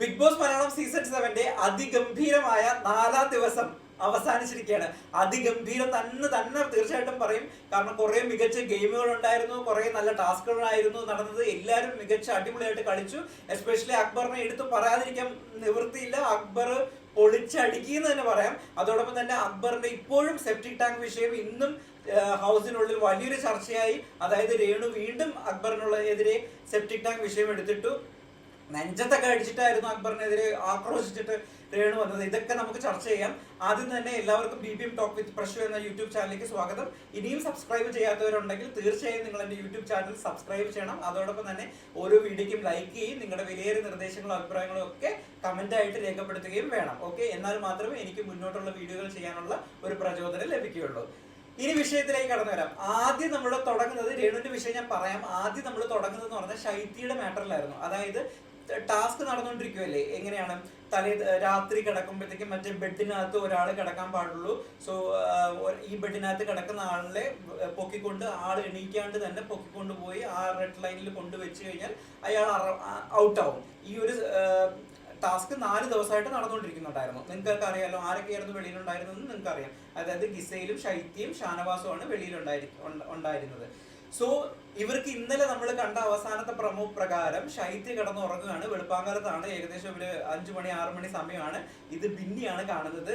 Big boss Malayalam season സെവന്റെ അതിഗംഭീരമായ നാലാം ദിവസം അവസാനിച്ചിരിക്കുകയാണ്. അതിഗംഭീരം തന്നെ തന്നെ തീർച്ചയായിട്ടും പറയും. കാരണം കുറെ മികച്ച ഗെയിമുകൾ ഉണ്ടായിരുന്നു കുറെ നല്ല ടാസ്കുകളായിരുന്നു നടന്നത്. എല്ലാവരും മികച്ച അടിപൊളിയായിട്ട് കളിച്ചു. എസ്പെഷ്യലി അക്ബറിനെ എടുത്തു പറയാതിരിക്കാൻ നിവൃത്തിയില്ല. അക്ബർ പൊളിച്ചടിക്കുന്നു തന്നെ പറയാം. അതോടൊപ്പം തന്നെ അക്ബറിന്റെ ഇപ്പോഴും സെപ്റ്റിക് ടാങ്ക് വിഷയം ഇന്നും ഹൗസിനുള്ളിൽ വലിയൊരു ചർച്ചയായി. അതായത് രേണു വീണ്ടും അക്ബറിനുള്ള എതിരെ സെപ്റ്റിക് ടാങ്ക് വിഷയം എടുത്തിട്ടു. നെഞ്ചത്തൊക്കെ അടിച്ചിട്ടായിരുന്നു അക്ബറിനെതിരെ ആക്രോശിച്ചിട്ട് രേണു വന്നത്. ഇതൊക്കെ നമുക്ക് ചർച്ച ചെയ്യാം. ആദ്യം തന്നെ എല്ലാവർക്കും B B M talk with Prashu എന്ന യൂട്യൂബ് ചാനലിലേക്ക് സ്വാഗതം. ഇനിയും സബ്സ്ക്രൈബ് ചെയ്യാത്തവരുണ്ടെങ്കിൽ തീർച്ചയായും നിങ്ങൾ എന്റെ യൂട്യൂബ് ചാനൽ സബ്സ്ക്രൈബ് ചെയ്യണം. അതോടൊപ്പം തന്നെ ഓരോ വീഡിയോയ്ക്കും ലൈക്ക് ചെയ്യും നിങ്ങളുടെ വിലയേറിയ നിർദ്ദേശങ്ങളും അഭിപ്രായങ്ങളും ഒക്കെ കമന്റ് ആയിട്ട് രേഖപ്പെടുത്തുകയും വേണം. ഓക്കെ എന്നാൽ മാത്രമേ എനിക്ക് മുന്നോട്ടുള്ള വീഡിയോകൾ ചെയ്യാനുള്ള ഒരു പ്രചോദനം ലഭിക്കുകയുള്ളൂ. ഇനി വിഷയത്തിലേക്ക് കടന്നു വരാം. ആദ്യം നമ്മൾ തുടങ്ങുന്നത് രേണുവിന്റെ വിഷയം ഞാൻ പറയാം. ആദ്യം നമ്മൾ തുടങ്ങുന്നത് എന്ന് പറഞ്ഞാൽ ശൈത്യയുടെ മാറ്ററിലായിരുന്നു അതായത് ടാസ്ക് നടന്നുകൊണ്ടിരിക്കുവല്ലേ എങ്ങനെയാണ്? തലേ രാത്രി കിടക്കുമ്പോഴത്തേക്കും മറ്റേ ബെഡിനകത്ത് ഒരാൾ കിടക്കാൻ പാടുള്ളൂ. സോ ഈ ബെഡിനകത്ത് കിടക്കുന്ന ആളിനെ പൊക്കിക്കൊണ്ട് ആൾ എണീക്കാണ്ട് തന്നെ പൊക്കിക്കൊണ്ട് പോയി ആ റെഡ് ലൈനിൽ കൊണ്ടുവച്ച് കഴിഞ്ഞാൽ അയാൾ ഔട്ടാവും ഈ ഒരു ടാസ്ക് നാല് ദിവസമായിട്ട് നടന്നുകൊണ്ടിരിക്കുന്നുണ്ടായിരുന്നു നിങ്ങൾക്കൊക്കെ അറിയാലോ ആരൊക്കെയായിരുന്നു വെളിയിലുണ്ടായിരുന്നതെന്ന് നിങ്ങൾക്കറിയാം. അതായത് ഗിസയിലും ശൈത്യയും ഷാനവാസുമാണ് ഉണ്ട- ഉണ്ടായിരുന്നത്. സോ ഇവർക്ക് ഇന്നലെ നമ്മൾ കണ്ട അവസാനത്തെ പ്രമോ പ്രകാരം ശൈത്യ കിടന്ന് ഉറങ്ങുകയാണ് വെളുപ്പാങ്കാലത്താണ് ഏകദേശം ഒരു അഞ്ചു മണി ആറു മണി സമയമാണ്. ഇത് ബിന്നിയാണ് കാണുന്നത്.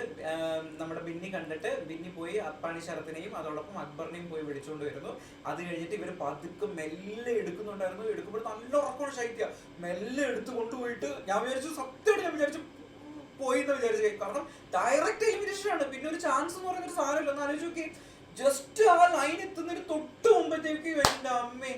നമ്മുടെ ബിന്നി കണ്ടിട്ട് ബിന്നി പോയി അപ്പാണി ശരത്തിനെയും അതോടൊപ്പം അക്ബറിനെയും പോയി വിളിച്ചുകൊണ്ട് വരുന്നു. അത് കഴിഞ്ഞിട്ട് ഇവർ പതുക്കെ മെല്ലെ എടുക്കുന്നുണ്ടായിരുന്നു. എടുക്കുമ്പോൾ നല്ല ഉറക്കമാണ് ശൈത്യ. മെല്ലെ എടുത്തു കൊണ്ടുപോയിട്ട് ഞാൻ വിചാരിച്ചു സത്യമായിട്ട് ഞാൻ വിചാരിച്ചു പോയി എന്ന് വിചാരിച്ചു. കാരണം ഡയറക്റ്റ് എലിമിനേഷൻ ആണ്. പിന്നെ ഒരു ചാൻസ് എന്ന് പറയുന്ന ഒരു സാധനമില്ല ഒന്ന് ആലോചിച്ച് നോക്കി ജസ്റ്റ് ആ ലൈൻ എത്തുന്നതിന് തൊട്ട് മുമ്പത്തേക്ക് എന്റെ അമ്മേ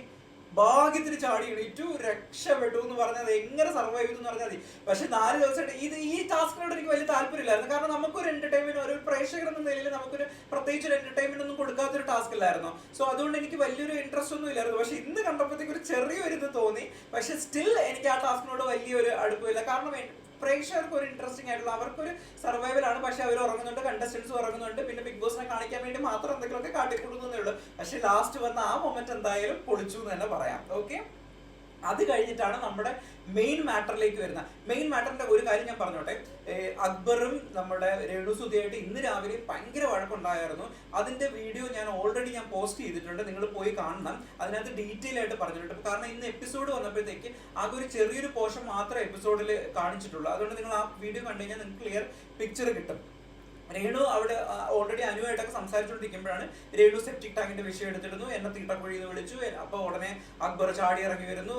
ഭാഗ്യത്തിന് ചാടി എണീറ്റു രക്ഷപ്പെട്ടു എന്ന് പറഞ്ഞത് എങ്ങനെ സർവൈവ് ചെയ്തു പറഞ്ഞാൽ മതി. പക്ഷെ നാല് ദിവസമായിട്ട് ഇത് ഈ ടാസ്കിനോട് എനിക്ക് വലിയ താല്പര്യമില്ലായിരുന്നു. കാരണം നമുക്കൊരു എന്റർടൈൻമെന്റ് ഒരു പ്രേക്ഷകർ എന്ന നിലയിൽ നമുക്കൊരു പ്രത്യേകിച്ച് ഒരു എന്റർടൈൻമെന്റ് ഒന്നും കൊടുക്കാത്തൊരു ടാസ്ക് അല്ലായിരുന്നു സോ അതുകൊണ്ട് എനിക്ക് വലിയൊരു ഇൻട്രസ്റ്റ് ഒന്നും ഇല്ലായിരുന്നു. പക്ഷെ ഇന്ന് കണ്ടപ്പോഴത്തേക്ക് ഒരു ചെറിയൊരു ഇത് തോന്നി. പക്ഷെ സ്റ്റിൽ എനിക്ക് ആ ടാസ്കിനോട് വലിയൊരു അടുപ്പമില്ല. കാരണം പ്രേക്ഷകർക്ക് ഒരു ഇൻട്രസ്റ്റിംഗ് ആയിട്ടുള്ള അവർക്കൊരു സർവൈവൽ ആണ്. പക്ഷെ അവർ ഉറങ്ങുന്നുണ്ട് കണ്ടസ്റ്റൻസ് ഉറങ്ങുന്നുണ്ട്. പിന്നെ ബിഗ് ബോസിനെ കാണിക്കാൻ വേണ്ടി മാത്രം എന്തെങ്കിലുമൊക്കെ കാട്ടിക്കൊടുക്കുന്നേ ഉള്ളൂ പക്ഷെ ലാസ്റ്റ് വന്ന ആ മൊമെന്റ് എന്തായാലും പൊളിച്ചു എന്ന് തന്നെ പറയാം. ഓക്കെ അത് കഴിഞ്ഞിട്ടാണ് നമ്മുടെ മെയിൻ മാറ്ററിലേക്ക് വരുന്നത്. മെയിൻ മാറ്ററിന്റെ ഒരു കാര്യം ഞാൻ പറഞ്ഞോട്ടെ. അക്ബറും നമ്മുടെ രേണുസുതിയായിട്ട് ഇന്ന് രാവിലെ ഭയങ്കര വഴക്കുണ്ടായിരുന്നു. അതിന്റെ വീഡിയോ ഞാൻ ഓൾറെഡി ഞാൻ പോസ്റ്റ് ചെയ്തിട്ടുണ്ട്. നിങ്ങൾ പോയി കാണണം. അതിനകത്ത് ഡീറ്റെയിൽ ആയിട്ട് പറഞ്ഞിട്ടുണ്ട്. കാരണം ഇന്ന് എപ്പിസോഡ് വന്നപ്പോഴത്തേക്ക് ആകെ ഒരു ചെറിയൊരു പോർഷൻ മാത്രമേ എപ്പിസോഡിൽ കാണിച്ചിട്ടുള്ളൂ. അതുകൊണ്ട് നിങ്ങൾ ആ വീഡിയോ കണ്ടു കഴിഞ്ഞാൽ നിങ്ങൾക്ക് ക്ലിയർ പിക്ചർ കിട്ടും. രേണു അവിടെ ഓൾറെഡി അനുവായിട്ടൊക്കെ സംസാരിച്ചുകൊണ്ടിരിക്കുമ്പോഴാണ് രേണു സെപ്റ്റിക് ടാങ്കിന്റെ വിഷയം എടുത്തിരുന്നു. എന്നെ തീട്ടക്കുഴി എന്ന് വിളിച്ചു അപ്പൊ ഉടനെ അക്ബർ ചാടി ഇറങ്ങി വരുന്നു.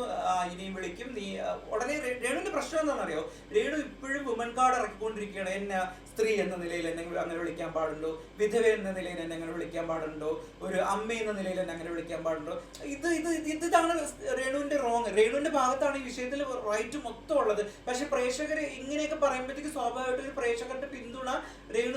ഇനിയും വിളിക്കും. നീ ഉടനെ രേണുവിന്റെ പ്രശ്നം എന്താണെന്നറിയോ? രേണു ഇപ്പോഴും വുമൻ കാർഡ് ഇറക്കിക്കൊണ്ടിരിക്കുകയാണ്. എന്നെ സ്ത്രീ എന്ന നിലയിൽ എന്നെ അങ്ങനെ വിളിക്കാൻ പാടുണ്ടോ? വിധവ എന്ന നിലയിൽ എന്നെ അങ്ങനെ വിളിക്കാൻ പാടുണ്ടോ? ഒരു അമ്മ എന്ന നിലയിൽ എന്നെ അങ്ങനെ വിളിക്കാൻ പാടുണ്ടോ? ഇത് ഇത് ഇത് ഇതാണ് രേണുവിന്റെ റോങ് രേണുവിന്റെ ഭാഗത്താണ് ഈ വിഷയത്തിൽ റൈറ്റ് മൊത്തം ഉള്ളത്. പക്ഷെ പ്രേക്ഷകർ ഇങ്ങനെയൊക്കെ പറയുമ്പോഴത്തേക്ക് സ്വാഭാവികമായിട്ട് ഒരു പ്രേക്ഷകരുടെ പിന്തുണ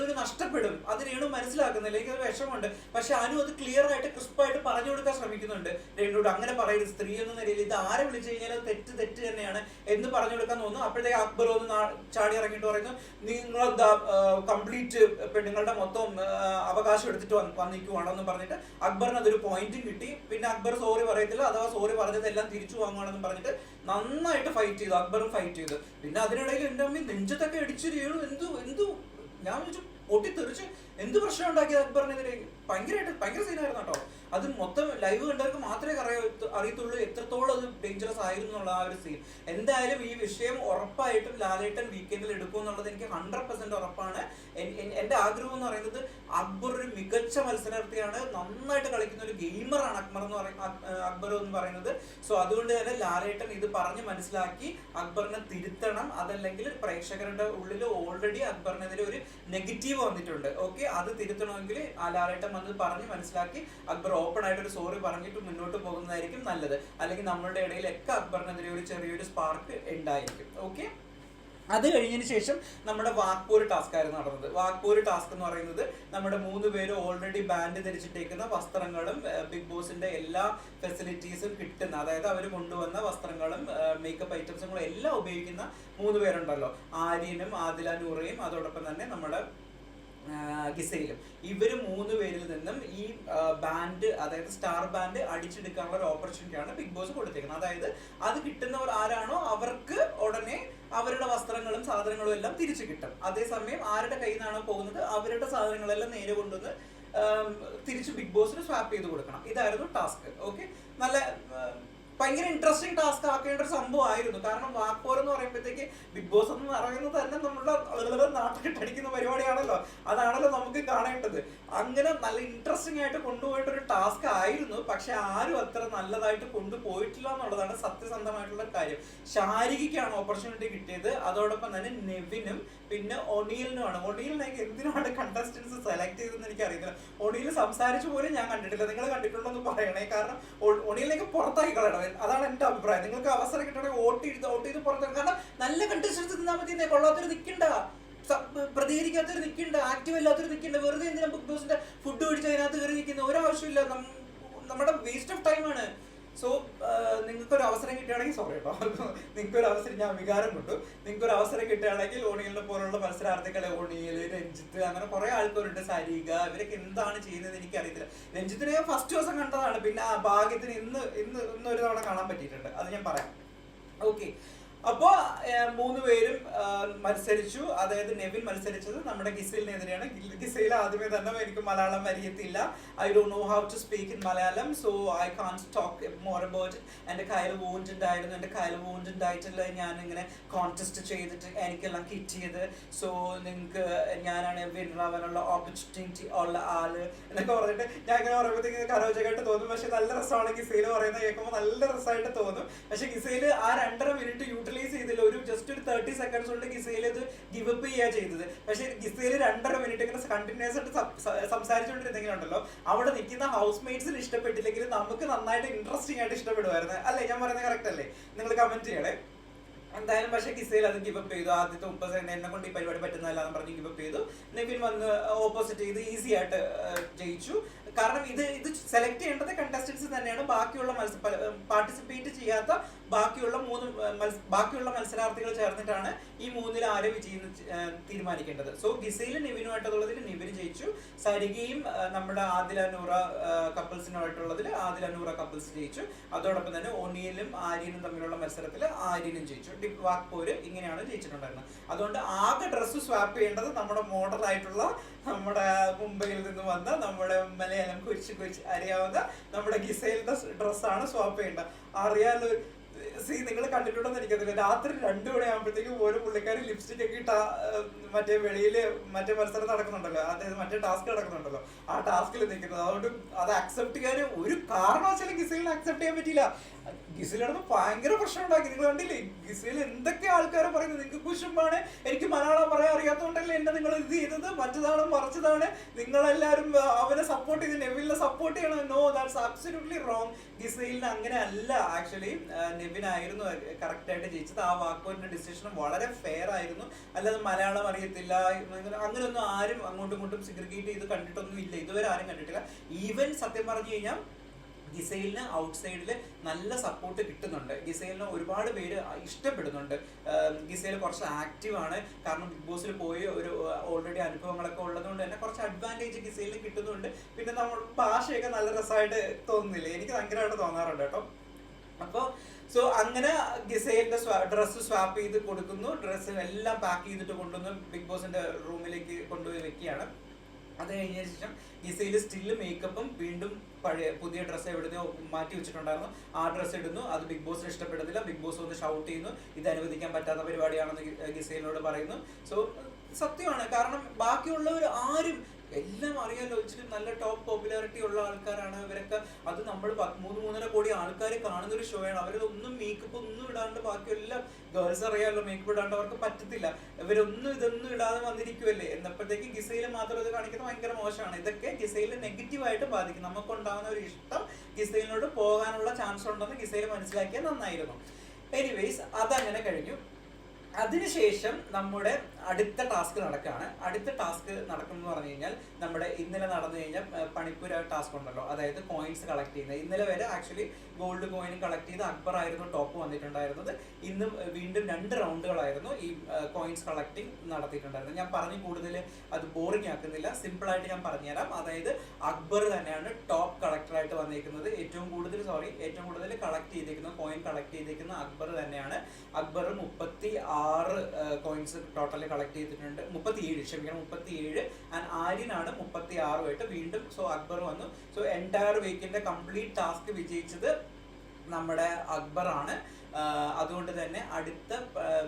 രേണുവിന് നഷ്ടപ്പെടും. അത് രേണു മനസ്സിലാക്കുന്നില്ല. എനിക്ക് അത് വിഷമമുണ്ട്. പക്ഷെ അനു അത് ക്ലിയർ ആയിട്ട് ക്രിസ്പായിട്ട് പറഞ്ഞു കൊടുക്കാൻ ശ്രമിക്കുന്നുണ്ട്. രേണുയോട് അങ്ങനെ പറയരുത് സ്ത്രീ എന്ന നിലയിൽ ഇത് ആരെ വിളിച്ചു കഴിഞ്ഞാൽ തെറ്റ് തെറ്റ് തന്നെയാണ് എന്ന് പറഞ്ഞു കൊടുക്കാൻ തോന്നുന്നു. അപ്പോഴത്തേക്ക് അക്ബർ ഒന്ന് ചാടി ഇറങ്ങിയിട്ട് പറയുന്നു നിങ്ങളെന്താ കംപ്ലീറ്റ് പെണ്ണുങ്ങളുടെ മൊത്തം അവകാശം എടുത്തിട്ട് വന്ന് വന്നിരിക്കുവാണോ? എന്ന് പറഞ്ഞിട്ട് അക്ബറിന് അതൊരു പോയിന്റും കിട്ടി. പിന്നെ അക്ബർ സോറി പറയത്തില്ല. അഥവാ സോറി പറഞ്ഞതെല്ലാം തിരിച്ചു വാങ്ങുവാണെന്ന് പറഞ്ഞിട്ട് നന്നായിട്ട് ഫൈറ്റ് ചെയ്തു. അക്ബറും ഫൈറ്റ് ചെയ്തു. പിന്നെ അതിനിടയിൽ എന്റെ അമ്മ നെഞ്ചത്തൊക്കെ അടിച്ചു എന്തു എന്തു? ഞാൻ വിളിച്ചു പൊട്ടിത്തെറിച്ച് എന്ത് പ്രശ്നം ഉണ്ടാക്കിയത് അക്ബറിനെതിരെ ഭയങ്കരമായിട്ട് ഭയങ്കര സീനായിരുന്നു കേട്ടോ. അത് മൊത്തം ലൈവ് കണ്ടവർക്ക് മാത്രമേ അറിയ അറിയത്തുള്ളൂ എത്രത്തോളം അത് ഡേഞ്ചറസ് ആയിരുന്നു എന്നുള്ള ആ ഒരു സീൻ എന്തായാലും ഈ വിഷയം ഉറപ്പായിട്ടും ലാലേട്ടൻ വീക്കെൻഡിൽ എടുക്കും എന്നുള്ളത് എനിക്ക് ഹൺഡ്രഡ് പെർസെന്റ് ഉറപ്പാണ്. എന്റെ ആഗ്രഹം എന്ന് പറയുന്നത് അക്ബർ ഒരു മികച്ച മത്സരാർത്ഥിയാണ്. നന്നായിട്ട് കളിക്കുന്ന ഒരു ഗെയിമറാണ് അക്ബർ എന്ന് പറയുന്ന അക്ബർ എന്ന് പറയുന്നത്. സോ അതുകൊണ്ട് തന്നെ ലാലേട്ടൻ ഇത് പറഞ്ഞ് മനസ്സിലാക്കി അക്ബറിനെ തിരുത്തണം. അതല്ലെങ്കിൽ പ്രേക്ഷകരുടെ ഉള്ളിൽ ഓൾറെഡി അക്ബറിനെതിരെ ഒരു നെഗറ്റീവ് വന്നിട്ടുണ്ട്. ഓക്കെ അത് തിരുത്തണമെങ്കിൽ ആ ലാലേട്ടൻ വന്ന് പറഞ്ഞ് മനസ്സിലാക്കി അക്ബർ ഓപ്പൺ ആയിട്ട് ഒരു സോറി പറഞ്ഞിട്ട് മുന്നോട്ട് പോകുന്നതായിരിക്കും നല്ലത്. അല്ലെങ്കിൽ നമ്മളുടെ ഇടയിൽ ഇടയിലൊക്കെ അക്ബറിനെതിരെ ഒരു ചെറിയൊരു സ്പാർക്ക് ഉണ്ടായിരിക്കും. ഓക്കെ അത് കഴിഞ്ഞതിന് ശേഷം നമ്മുടെ വാക്പൂര് ടാസ്ക് ആയിരുന്നു നടന്നത്. വാക്പൂര് ടാസ്ക് എന്ന് പറയുന്നത് നമ്മുടെ മൂന്ന് പേര് ഓൾറെഡി ബാൻഡ് ധരിച്ചിട്ടേക്കുന്ന വസ്ത്രങ്ങളും ബിഗ് ബോസിന്റെ എല്ലാ ഫെസിലിറ്റീസും കിട്ടുന്ന അതായത് അവർ കൊണ്ടുവന്ന വസ്ത്രങ്ങളും മേക്കപ്പ് ഐറ്റംസും എല്ലാം ഉപയോഗിക്കുന്ന മൂന്ന് പേരുണ്ടല്ലോ. ആര്യനും ആദില നൂറയും അതോടൊപ്പം തന്നെ നമ്മുടെ ഗിസയിലും. ഇവർ മൂന്ന് പേരിൽ നിന്നും ഈ ബാൻഡ് അതായത് സ്റ്റാർ ബാൻഡ് അടിച്ചെടുക്കാനുള്ള ഒരു ഓപ്പർച്യൂണിറ്റിയാണ് ബിഗ് ബോസ് കൊടുത്തേക്കുന്നത്. അതായത് അത് കിട്ടുന്നവർ ആരാണോ അവർക്ക് ഉടനെ അവരുടെ വസ്ത്രങ്ങളും സാധനങ്ങളും എല്ലാം തിരിച്ചു കിട്ടും. അതേസമയം ആരുടെ കയ്യിൽ നിന്നാണോ പോകുന്നത് അവരുടെ സാധനങ്ങളെല്ലാം നേരെ കൊണ്ടുവന്ന് തിരിച്ച് ബിഗ് ബോസിന് സ്വാപ്പ് ചെയ്ത് കൊടുക്കണം. ഇതായിരുന്നു ടാസ്ക് ഓക്കെ നല്ല ഭയങ്കര ഇൻട്രസ്റ്റിംഗ് ടാസ്ക് ആക്കേണ്ട ഒരു സംഭവമായിരുന്നു. കാരണം വാക്കോർ എന്ന് പറയുമ്പോഴത്തേക്ക് ബിഗ് ബോസ് എന്ന് പറയുന്നത് തന്നെ നമ്മുടെ നാട്ടുകെട്ടടിക്കുന്ന പരിപാടിയാണല്ലോ. അതാണല്ലോ നമുക്ക് കാണേണ്ടത്. അങ്ങനെ നല്ല ഇൻട്രസ്റ്റിംഗ് ആയിട്ട് കൊണ്ടുപോയിട്ട് ഒരു ടാസ്ക് ആയിരുന്നു. പക്ഷെ ആരും അത്ര നല്ലതായിട്ട് കൊണ്ടുപോയിട്ടില്ല എന്നുള്ളതാണ് സത്യസന്ധമായിട്ടുള്ള കാര്യം. ശാരികയ്ക്കാണ് ഓപ്പർച്യൂണിറ്റി കിട്ടിയത്. അതോടൊപ്പം തന്നെ നെവിനും പിന്നെ ഒണീലിനുമാണ്. ഒണീലിനൊക്കെ എന്തിനാണ് കണ്ടസ്റ്റൻസ് സെലക്ട് ചെയ്തതെന്ന് എനിക്ക് അറിയത്തില്ല ഒണീൽ സംസാരിച്ചു പോലും ഞാൻ കണ്ടിട്ടില്ല. നിങ്ങൾ കണ്ടിട്ടുണ്ടോ എന്ന് പറയണേ. കാരണം ഒണിയിലേക്ക് പുറത്താക്കി കളയണം. അതാണ് എന്റെ അഭിപ്രായം. നിങ്ങൾക്ക് അവസരം കിട്ടണമെങ്കിൽ വോട്ട് ചെയ്ത് വോട്ട് ചെയ്ത് പുറത്താക്കി കാരണം നല്ല കണ്ടീഷൻസ് നിന്നാൽ മതി കൊള്ളാത്തൊരു നിൽക്കണ്ട പ്രതികരിക്കാത്തൊരു നിൽക്കണ്ട ആക്റ്റീവ് അല്ലാത്തൊരു നിൽക്കണ്ട വെറുതെ എന്തിനാ ബിഗ് ബോസിന്റെ ഫുഡ് കഴിച്ച് അതിനകത്ത് കയറി നിൽക്കുന്ന ഒരാവശ്യമില്ല നമ്മുടെ വേസ്റ്റ് ഓഫ് ടൈമാണ് സോ നിങ്ങൾക്ക് ഒരു അവസരം കിട്ടുകയാണെങ്കിൽ സോറി കേട്ടോ നിങ്ങൾക്ക് ഒരു അവസരം ഞാൻ വികാരം കൊണ്ടു. നിങ്ങൾക്ക് ഒരു അവസരം കിട്ടുകയാണെങ്കിൽ ഓണിയലിനെ പോലുള്ള മത്സരാർത്ഥികളെ ഓണിയൽ രഞ്ജിത്ത് അങ്ങനെ കുറെ ആൾക്കാരുണ്ട്. സരിക ഇവരൊക്കെ എന്താണ് ചെയ്യുന്നത് എനിക്ക് അറിയത്തില്ല രഞ്ജിത്തിനെ ഫസ്റ്റ് ദിവസം കണ്ടതാണ്. പിന്നെ ആ ഭാഗ്യത്തിന് ഇന്ന് ഇന്ന് ഇന്ന് ഒരു തവണ കാണാൻ പറ്റിയിട്ടുണ്ട്. അത് ഞാൻ പറയാം. ഓക്കെ അപ്പോ മൂന്ന് പേരും മത്സരിച്ചു. അതായത് നെവിൻ മത്സരിച്ചത് നമ്മുടെ ഗിസയിലിനെതിരെയാണ് ഗിസയിൽ ആദ്യമേ തന്നെ എനിക്ക് മലയാളം അറിയത്തില്ല I do know how to speak in Malayalam so I can talk more about എന്റെ കയ്യിൽ വോണ്ട് ഉണ്ടായിരുന്നു. എന്റെ കയ്യിൽ വോണ്ട് ഉണ്ടായിട്ടുള്ള ഞാൻ ഇങ്ങനെ കോൺടെസ്റ്റ് ചെയ്തിട്ട് എനിക്കെല്ലാം കിട്ടിയത്. സോ നിങ്ങൾക്ക് ഞാനാണ് വിൻറാവാനുള്ള ഓപ്പർച്യൂണിറ്റി ഉള്ള ആൾ എന്നൊക്കെ പറഞ്ഞിട്ട് ഞാൻ ഇങ്ങനെ പറയുമ്പോഴത്തേക്ക് കരോചകമായിട്ട് തോന്നും. പക്ഷെ നല്ല രസമാണ് ഗിസയിൽ പറയുന്നത് കേൾക്കുമ്പോൾ. നല്ല രസമായിട്ട് തോന്നും. പക്ഷെ ഗിസയിൽ ആ രണ്ടര മിനിറ്റ് യൂട്ടിലൈസ് ചെയ്തില്ല. ഒരു ജസ്റ്റ് ഒരു തേർട്ടി സെക്കൻഡ്സ് കൊണ്ട് ഗിസയിൽ ഇത് ഗിവപ്പ് ചെയ്യുക ചെയ്തത്. പക്ഷെ ഗിസയിൽ രണ്ടര മിനിറ്റ് ഇങ്ങനെ കണ്ടിന്യൂസ് ആയിട്ട് സംസാരിച്ചുകൊണ്ടിരുന്നെങ്കിലും ഉണ്ടല്ലോ അവിടെ നിൽക്കുന്ന ഹൗസ് മെയ്റ്റ്സിന് ഇഷ്ടപ്പെട്ടില്ലെങ്കിൽ നമുക്ക് നന്നായിട്ട് ഇൻട്രസ്റ്റിംഗ് ആയിട്ട് ഇഷ്ടപ്പെടുമായിരുന്നു. അല്ലേ? ഞാൻ പറയുന്നത് കറക്റ്റ് അല്ലേ? നിങ്ങൾ കമന്റ് ചെയ്യണേ. എന്തായാലും പക്ഷെ കിസയിൽ അത് ഗിവ് അപ്പ് ചെയ്തു. ആദ്യത്തെ മുപ്പത് സെക്കൻഡ് എന്നെ കൊണ്ട് ഈ പരിപാടി പറ്റുന്നതല്ല എന്ന് പറഞ്ഞ് ഗിവ് അപ്പ് ചെയ്തു. നിവിൻ വന്ന് ഓപ്പോസിറ്റ് ചെയ്ത് ഈസി ആയിട്ട് ജയിച്ചു. കാരണം ഇത് ഇത് സെലക്ട് ചെയ്യേണ്ടത് കണ്ടസ്റ്റൻസ് തന്നെയാണ്. ബാക്കിയുള്ള പാർട്ടിസിപ്പേറ്റ് ചെയ്യാത്ത ബാക്കിയുള്ള മൂന്ന് ബാക്കിയുള്ള മത്സരാർത്ഥികൾ ചേർന്നിട്ടാണ് ഈ മൂന്നിൽ ആരെ വിജയം തീരുമാനിക്കേണ്ടത്. സോ ഗിസയിൽ നിവിനുമായിട്ടുള്ളതിൽ നിവിന് ജയിച്ചു. സരികയും നമ്മുടെ ആദില നൂറ കപ്പിൾസിനുമായിട്ടുള്ളതിൽ ആദില നൂറ കപ്പിൾസ് ജയിച്ചു. അതോടൊപ്പം തന്നെ ഒനിയലും ആര്യനും തമ്മിലുള്ള മത്സരത്തിൽ ആര്യനും ജയിച്ചു. ഡിപ് വാക്പോര് ഇങ്ങനെയാണ് ജയിച്ചിട്ടുണ്ടായിരുന്നത്. അതുകൊണ്ട് ആകെ ഡ്രസ്സ് സ്വാപ്പ് ചെയ്യേണ്ടത് നമ്മുടെ മോഡൽ ആയിട്ടുള്ള നമ്മുടെ മുംബൈയിൽ നിന്ന് വന്ന നമ്മുടെ മലയാളം കുരിച്ച് കുരിച്ച് അറിയാവുന്ന നമ്മുടെ ഗിസയിലത്തെ ഡ്രസ്സാണ് സ്വാപ്പ് ചെയ്യേണ്ടത്. അറിയാലോ സി നിങ്ങൾ കണ്ടിട്ടുണ്ടെന്ന് എനിക്കറിയില്ല. രാത്രി രണ്ടു മണിയാകുമ്പോഴത്തേക്കും ഓരോ പുള്ളിക്കാരി ലിപ്സ്റ്റിക് ഒക്കെ ഇട്ട മറ്റേ വെളിയിൽ മറ്റേ മത്സരം നടക്കുന്നുണ്ടല്ലോ. അതായത് മറ്റേ ടാസ്ക് നടക്കുന്നുണ്ടല്ലോ. ആ ടാസ്കിൽ നിൽക്കുന്നത് അതുകൊണ്ട് അത് അക്സെപ്റ്റ് ചെയ്യാൻ ഒരു കാരണവശാലും ഗിസൈലിനെ അക്സെപ്റ്റ് ചെയ്യാൻ പറ്റിയില്ല. ഗിസൈലിടന്ന് ഭയങ്കര പ്രശ്നം ഉണ്ടാക്കി നിങ്ങൾ കണ്ടില്ലേ? ഗിസിൽ എന്തൊക്കെ ആൾക്കാരെ പറയുന്നത് നിങ്ങൾക്ക് കുശുമ്പാണ്. എനിക്ക് മലയാളം പറയാൻ അറിയാത്തതുകൊണ്ടല്ലേ എന്നെ നിങ്ങൾ ഇത് ചെയ്തത്. മറ്റതാണ് മറിച്ചതാണ്. നിങ്ങളെല്ലാവരും അവനെ സപ്പോർട്ട് ചെയ്ത് നെവിലിനെ സപ്പോർട്ട് ചെയ്യണം. നോ ദാറ്റ്സ് അബ്സല്യൂട്ട്ലി റോങ് ഗിസയിലിന് അങ്ങനെ അല്ല. ആക്ച്വലി നെവിൻ ആയിരുന്നു കറക്റ്റ് ആയിട്ട് ജയിച്ചത്. ആ വാക്കോന്റെ ഡിസിഷൻ വളരെ ഫെയർ ആയിരുന്നു. അല്ലാതെ മലയാളം അറിയത്തില്ല. അങ്ങനെയൊന്നും ആരും അങ്ങോട്ടും ഇങ്ങോട്ടും സിഗ്രിഗേറ്റ് ചെയ്ത് കണ്ടിട്ടൊന്നും ഇല്ല. ഇതുവരെ ആരും കണ്ടിട്ടില്ല. ഈവൻ സത്യം പറഞ്ഞു കഴിഞ്ഞാൽ ഗിസൈലിന് ഔട്ട് സൈഡിൽ നല്ല സപ്പോർട്ട് കിട്ടുന്നുണ്ട്. ഗിസൈലിന് ഒരുപാട് പേര് ഇഷ്ടപ്പെടുന്നുണ്ട്. ഗിസൈൽ കുറച്ച് ആക്റ്റീവ് ആണ്. കാരണം ബിഗ് ബോസിൽ പോയി ഒരു ഓൾറെഡി അനുഭവങ്ങളൊക്കെ ഉള്ളതുകൊണ്ട് തന്നെ കുറച്ച് അഡ്വാന്റേജ് ഗിസൈലിന് കിട്ടുന്നുണ്ട്. പിന്നെ നമ്മൾ ഭാഷയൊക്കെ നല്ല രസമായിട്ട് തോന്നുന്നില്ല? എനിക്ക് ഭയങ്കരമായിട്ട് തോന്നാറുണ്ട് കേട്ടോ. അപ്പോൾ സോ അങ്ങനെ ഗിസൈലിന്റെ ഡ്രസ്സ് സ്വാപ്പ് ചെയ്ത് കൊടുക്കുന്നു. ഡ്രസ്സ് എല്ലാം പാക്ക് ചെയ്തിട്ട് കൊണ്ടുവന്ന് ബിഗ് ബോസിന്റെ റൂമിലേക്ക് കൊണ്ടുപോയി വെക്കുകയാണ്. അത് കഴിഞ്ഞ ശേഷം ഗിസയിൽ സ്റ്റിൽ മേക്കപ്പും വീണ്ടും പഴയ പുതിയ ഡ്രസ്സ് എവിടെയോ മാറ്റി വെച്ചിട്ടുണ്ടായിരുന്നു. ആ ഡ്രസ്സ് ഇടുന്നു. അത് ബിഗ് ബോസിന് ഇഷ്ടപ്പെടുന്നില്ല ബിഗ് ബോസ് ഒന്ന് ഷൗട്ട് ചെയ്യുന്നു. ഇത് അനുവദിക്കാൻ പറ്റാത്ത പരിപാടിയാണെന്ന് ഗി- പറയുന്നു. സോ സത്യമാണ്. കാരണം ബാക്കിയുള്ളവർ ആരും എല്ലാം അറിയാലോ ഇച്ചിരി നല്ല ടോപ്പ് പോപ്പുലാരിറ്റി ഉള്ള ആൾക്കാരാണ് ഇവരൊക്കെ. അത് നമ്മൾ മൂന്ന് മൂന്നര കോടി ആൾക്കാർ കാണുന്ന ഒരു ഷോ ആണ്. അവരൊന്നും മേക്കപ്പ് ഒന്നും ഇടാണ്ട് ബാക്കിയെല്ലാം ഗേൾസ് അറിയാലോ മേക്കപ്പ് ഇടാണ്ട് അവർക്ക് പറ്റത്തില്ല. ഇവരൊന്നും ഇതൊന്നും ഇടാതെ വന്നിരിക്കുമല്ലേ എന്നപ്പോഴത്തേക്ക് ഗിസയിൽ മാത്രം ഇത് കാണിക്കുന്നത് ഭയങ്കര മോശമാണ്. ഇതൊക്കെ ഗിസയിൽ നെഗറ്റീവായിട്ട് ബാധിക്കും. നമുക്കുണ്ടാകുന്ന ഒരു ഇഷ്ടം ഗിസയിലോട്ട് പോകാനുള്ള ചാൻസ് ഉണ്ടെന്ന് ഗിസയിൽ മനസ്സിലാക്കിയാൽ നന്നായിരുന്നു. എനിവേസ് അതങ്ങനെ കഴിഞ്ഞു. അതിനുശേഷം നമ്മുടെ അടുത്ത ടാസ്ക് നടക്കുകയാണ് അടുത്ത ടാസ്ക് നടക്കുന്നത് പറഞ്ഞു കഴിഞ്ഞാൽ നമ്മുടെ ഇന്നലെ നടന്നു കഴിഞ്ഞാൽ പണിപ്പൂര പണിപ്പുര ടാസ്ക് ഉണ്ടല്ലോ. അതായത് കോയിൻസ് കളക്ട് ചെയ്യുന്നത്. ഇന്നലെ വരെ ആക്ച്വലി ഗോൾഡ് കോയിൻ കളക്ട് ചെയ്ത് അക്ബർ ആയിരുന്നു ടോപ്പ് വന്നിട്ടുണ്ടായിരുന്നത്. ഇന്നും വീണ്ടും രണ്ട് റൗണ്ടുകളായിരുന്നു ഈ കോയിൻസ് കളക്ടിങ് നടത്തിയിട്ടുണ്ടായിരുന്നത്. ഞാൻ പറഞ്ഞു കൂടുതൽ അത് ബോറിംഗ് ആക്കുന്നില്ല. സിമ്പിളായിട്ട് ഞാൻ പറഞ്ഞുതരാം. അതായത് അക്ബർ തന്നെയാണ് ടോപ്പ് കളക്ടറായിട്ട് വന്നിരിക്കുന്നത് ഏറ്റവും കൂടുതൽ സോറി ഏറ്റവും കൂടുതൽ കളക്ട് ചെയ്തിരിക്കുന്ന കോയിൻ കളക്ട് ചെയ്തിരിക്കുന്ന അക്ബർ തന്നെയാണ്. അക്ബർ മുപ്പത്തി ആറ് കോയിൻസ് ടോട്ടലി കളക്ട് ചെയ്തിട്ടുണ്ട്. മുപ്പത്തി ഏഴ് ക്ഷമിക്കണം മുപ്പത്തി ഏഴ് ആൻഡ് ആര്യനാണ് മുപ്പത്തി ആറുമായിട്ട് വീണ്ടും സോ അക്ബർ വന്നു. സോ എന്റയർ വീക്കിന്റെ കംപ്ലീറ്റ് ടാസ്ക് വിജയിച്ചത് നമ്മുടെ അക്ബറാണ്. ആഹ് അതുകൊണ്ട് തന്നെ അടുത്ത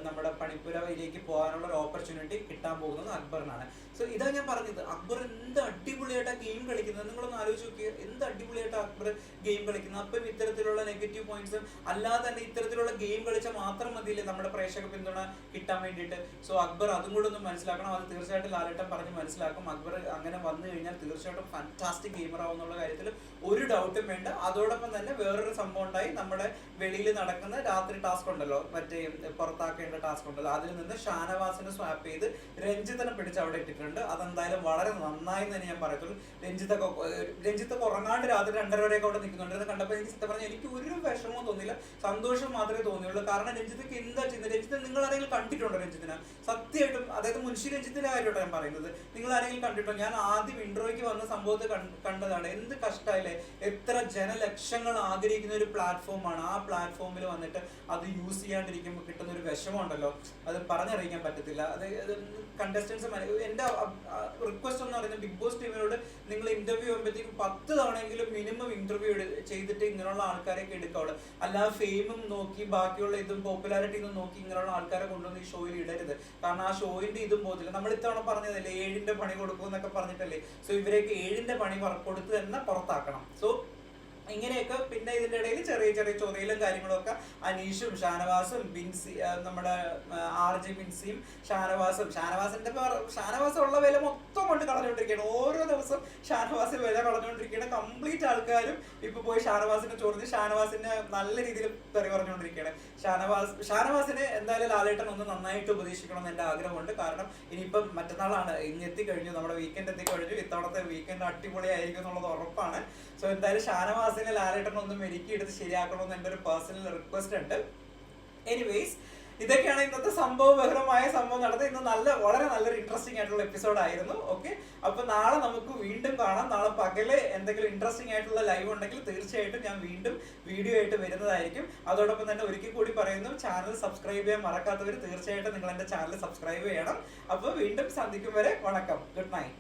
നമ്മുടെ പണിപ്പുരയിലേക്ക് പോകാനുള്ള ഒരു ഓപ്പർച്യൂണിറ്റി കിട്ടാൻ പോകുന്നത് അക്ബറിനാണ്. സോ ഇതാ ഞാൻ പറഞ്ഞത്. അക്ബർ എന്ത് അടിപൊളിയായിട്ടാ ഗെയിം കളിക്കുന്നത്. നിങ്ങളൊന്ന് ആലോചിച്ച് നോക്കിയ. എന്ത് അടിപൊളിയായിട്ട് അക്ബർ ഗെയിം കളിക്കുന്നത്. അപ്പം ഇത്തരത്തിലുള്ള നെഗറ്റീവ് പോയിന്റ്സും അല്ലാതെ തന്നെ ഇത്തരത്തിലുള്ള ഗെയിം കളിച്ചാൽ മാത്രം മതിയില്ലേ നമ്മുടെ പ്രേക്ഷക പിന്തുണ കിട്ടാൻ വേണ്ടിയിട്ട്. സോ അക്ബർ അതും കൂടെ ഒന്ന് മനസ്സിലാക്കണം. അത് തീർച്ചയായിട്ടും ലാലേട്ടൻ പറഞ്ഞ് മനസ്സിലാക്കും. അക്ബർ അങ്ങനെ വന്നു കഴിഞ്ഞാൽ തീർച്ചയായിട്ടും ഫാന്റാസ്റ്റിക് ഗെയിമർ ആവും എന്നുള്ള കാര്യത്തിൽ ഒരു ഡൗട്ടും വേണ്ട. അതോടൊപ്പം തന്നെ വേറൊരു സംഭവം ഉണ്ടായി. നമ്മുടെ വെളിയിൽ നടക്കുന്ന രാത്രി ടാസ്ക് ഉണ്ടല്ലോ. മറ്റേ പുറത്താക്കേണ്ട ടാസ്ക് ഉണ്ടല്ലോ. അതിൽ നിന്ന് ഷാനവാസിനെ സ്വാപ്പ് ചെയ്ത് രഞ്ജിത്തിനെ പിടിച്ച് അവിടെ ഇട്ടിട്ടുണ്ട്. അതെന്തായാലും വളരെ നന്നായി തന്നെ ഞാൻ പറയത്തുള്ളൂ. രഞ്ജിത്തൊക്കെ രഞ്ജിത്ത് ഉറങ്ങാണ്ട് രാത്രി രണ്ടര വരെയൊക്കെ അവിടെ നിൽക്കുന്നുണ്ട് കണ്ടപ്പോൾ എനിക്ക് സത്യം പറഞ്ഞാൽ എനിക്ക് ഒരു വിഷമവും തോന്നിയില്ല. സന്തോഷം മാത്രമേ തോന്നിയുള്ളൂ. കാരണം രഞ്ജിത്തൊക്കെ എന്താ ചെയ്യുന്നത്? രഞ്ജിത്ത് നിങ്ങൾ ആരെങ്കിലും കണ്ടിട്ടുണ്ടോ രഞ്ജിത്തിനെ? സത്യമായിട്ടും അതായത് മുൻഷി രഞ്ജിത്തിന്റെ കാര്യമായിട്ടാണ് ഞാൻ പറയുന്നത്. നിങ്ങൾ ആരെങ്കിലും കണ്ടിട്ടോ ഞാൻ ആദ്യം ഇൻട്രോയ്ക്ക് വന്ന സംഭവത്തെ കണ്ടതാണ്. എന്ത് കഷ്ടമല്ലേ എത്ര ജനലക്ഷങ്ങൾ ആഗ്രഹിക്കുന്ന ഒരു പ്ലാറ്റ്ഫോമാണ് ആ പ്ലാറ്റ്ഫോമിൽ വന്നിട്ട് അത് യൂസ് ചെയ്യാണ്ടിരിക്കുമ്പോൾ കിട്ടുന്ന ഒരു വിഷമമുണ്ടല്ലോ. അത് പറഞ്ഞറിയിക്കാൻ പറ്റത്തില്ല. അത് കണ്ടസ്റ്റൻസ് എന്റെ റിക്വസ്റ്റ് എന്ന് പറയുന്നത് ബിഗ് ബോസ് ടീമിനോട് നിങ്ങൾ ഇന്റർവ്യൂ ചെയ്യുമ്പോഴത്തേക്കും പത്ത് തവണയെങ്കിലും മിനിമം ഇന്റർവ്യൂ ചെയ്തിട്ട് ഇങ്ങനെയുള്ള ആൾക്കാരെയൊക്കെ എടുക്കാവുള്ളൂ. അല്ലാതെ ഫെയിമും നോക്കി ബാക്കിയുള്ള ഇതും പോപ്പുലാരിറ്റി ഒന്നും നോക്കി ഇങ്ങനെയുള്ള ആൾക്കാരെ കൊണ്ടുവന്ന് ഈ ഷോയിൽ ഇടരുത്. കാരണം ആ ഷോയിന്റെ ഇതും പോകത്തില്ല. നമ്മൾ ഇത്തവണ പറഞ്ഞതല്ലേ ഏഴിന്റെ പണി കൊടുക്കും എന്നൊക്കെ പറഞ്ഞിട്ടല്ലേ? സോ ഇവരെയൊക്കെ ഏഴിന്റെ പണി കൊടുത്ത് തന്നെ പുറത്താക്കണം. സോ ഇങ്ങനെയൊക്കെ പിന്നെ ഇതിന്റെ ഇടയിൽ ചെറിയ ചെറിയ ചൊറിയിലും കാര്യങ്ങളൊക്കെ അനീഷും ഷാനവാസും ബിൻസി നമ്മുടെ ആർ ജെ ബിൻസിയും ഷാനവാസും. ഷാനവാസിന്റെ ഷാനവാസം ഷാനവാസ് ഉള്ള വില മൊത്തം കൊണ്ട് കളഞ്ഞുകൊണ്ടിരിക്കുകയാണ്. ഓരോ ദിവസം ഷാനവാസിന് വില കളഞ്ഞുകൊണ്ടിരിക്കുകയാണ് കംപ്ലീറ്റ് ആൾക്കാരും ഇപ്പൊ പോയി ഷാനവാസിനെ ചൊറിഞ്ഞ് ഷാനവാസിനെ നല്ല രീതിയിൽ തെറി പറഞ്ഞുകൊണ്ടിരിക്കുകയാണ്. ഷാനവാസ് ഷാനവാസിനെ എന്തായാലും ലാലേട്ടൻ ഒന്ന് നന്നായിട്ട് ഉപദേശിക്കണം എന്ന് എന്റെ ആഗ്രഹമുണ്ട്. കാരണം ഇനിയിപ്പം മറ്റന്നാളാണ്. ഇനി എത്തിക്കഴിഞ്ഞു. നമ്മുടെ വീക്കെൻഡ് എത്തിക്കഴിഞ്ഞു. ഇത്തവണത്തെ വീക്കെൻഡ് അടിപൊളിയായിരിക്കും എന്നുള്ളത് ഉറപ്പാണ്. സോ എന്തായാലും ഷാനവാസിനെ ലാലേട്ടൻ ഒന്ന് മെരുക്കി എടുത്ത് ശരിയാക്കണമെന്ന് എന്റെ ഒരു പേഴ്സണൽ റിക്വസ്റ്റ് ഉണ്ട്. എനിവേസ് ഇതൊക്കെയാണ് ഇന്നത്തെ സംഭവം ബഹുരമായ സംഭവം നടന്നത്. ഇന്ന് നല്ല വളരെ നല്ലൊരു ഇൻട്രസ്റ്റിംഗ് ആയിട്ടുള്ള എപ്പിസോഡ് ആയിരുന്നു. ഓക്കെ അപ്പൊ നാളെ നമുക്ക് വീണ്ടും കാണാം. നാളെ പകൽ എന്തെങ്കിലും ഇൻട്രസ്റ്റിംഗ് ആയിട്ടുള്ള ലൈവ് ഉണ്ടെങ്കിൽ തീർച്ചയായിട്ടും ഞാൻ വീണ്ടും വീഡിയോ ആയിട്ട് വരുന്നതായിരിക്കും. അതോടൊപ്പം തന്നെ ഒരിക്കൽ കൂടി പറയുന്നു ചാനൽ സബ്സ്ക്രൈബ് ചെയ്യാൻ മറക്കാത്തവർ തീർച്ചയായിട്ടും നിങ്ങൾ എന്റെ ചാനൽ സബ്സ്ക്രൈബ് ചെയ്യണം. അപ്പോൾ വീണ്ടും സന്ധിക്കും വരെ. വണക്കം. Good night